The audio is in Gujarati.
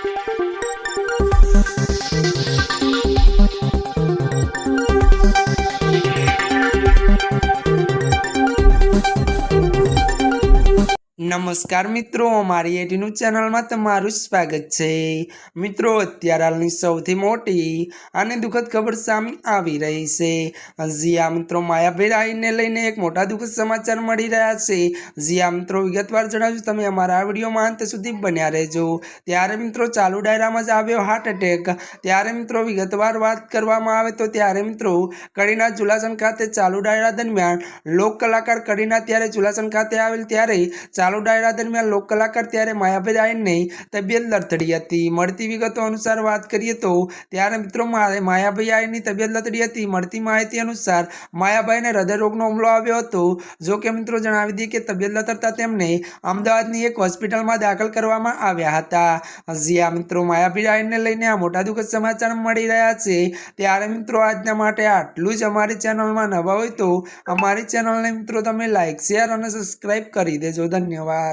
Thank you. નમસ્કાર મિત્રો, અમારી એટીનું ચેનલમાં તમારું સ્વાગત છે. મિત્રો, અત્યારે હાલની સૌથી મોટી અને દુઃખદ ખબર સામે આવી રહી છે. જીયા મિત્રો, માયાભાઈ લઈને એક મોટા દુઃખદ સમાચાર મળી રહ્યા છે. જીયા મિત્રો, વિગતવાર જણાવ્યું તમે અમારા વિડીયોમાં અંત સુધી બન્યા રહેજો. ત્યારે મિત્રો, ચાલુ ડાયરામાં જ આવ્યો હાર્ટ એટેક ત્યારે મિત્રો, વિગતવાર વાત કરવામાં આવે તો ત્યારે મિત્રો, કડીના ચુલાસન ખાતે ચાલુ ડાયરા દરમિયાન લોક કલાકાર કડીના ત્યારે ચુલાસન ખાતે આવેલ ત્યારે ચાલુ ડાયરા દરમિયાન લોક કલાકાર ત્યારે માયાભાઈ આયનની તબિયત લથડી હતી. મળતી વિગતો અનુસાર વાત કરીએ તો ત્યારે મિત્રો માયાભાઈ આયનની તબિયત લથડી હતી. મળતી માહિતી અનુસાર માયાભાઈને હૃદયરોગનો હુમલો આવ્યો હતો. જો કે મિત્રો જણાવી દઈએ કે તબિયત લથડતા તેમને અમદાવાદની એક હોસ્પિટલમાં દાખલ કરવામાં આવ્યા હતા. જ્યાં મિત્રો માયાભાઈ આયનને લઈને આ મોટા દુઃખદ સમાચાર મળી રહ્યા છે. ત્યારે મિત્રો આજના માટે આટલું જ. અમારી ચેનલમાં નવા હોય તો અમારી ચેનલને મિત્રો તમે લાઈક, શેર અને સબસ્ક્રાઈબ કરી દેજો. ધન્યવાદ. va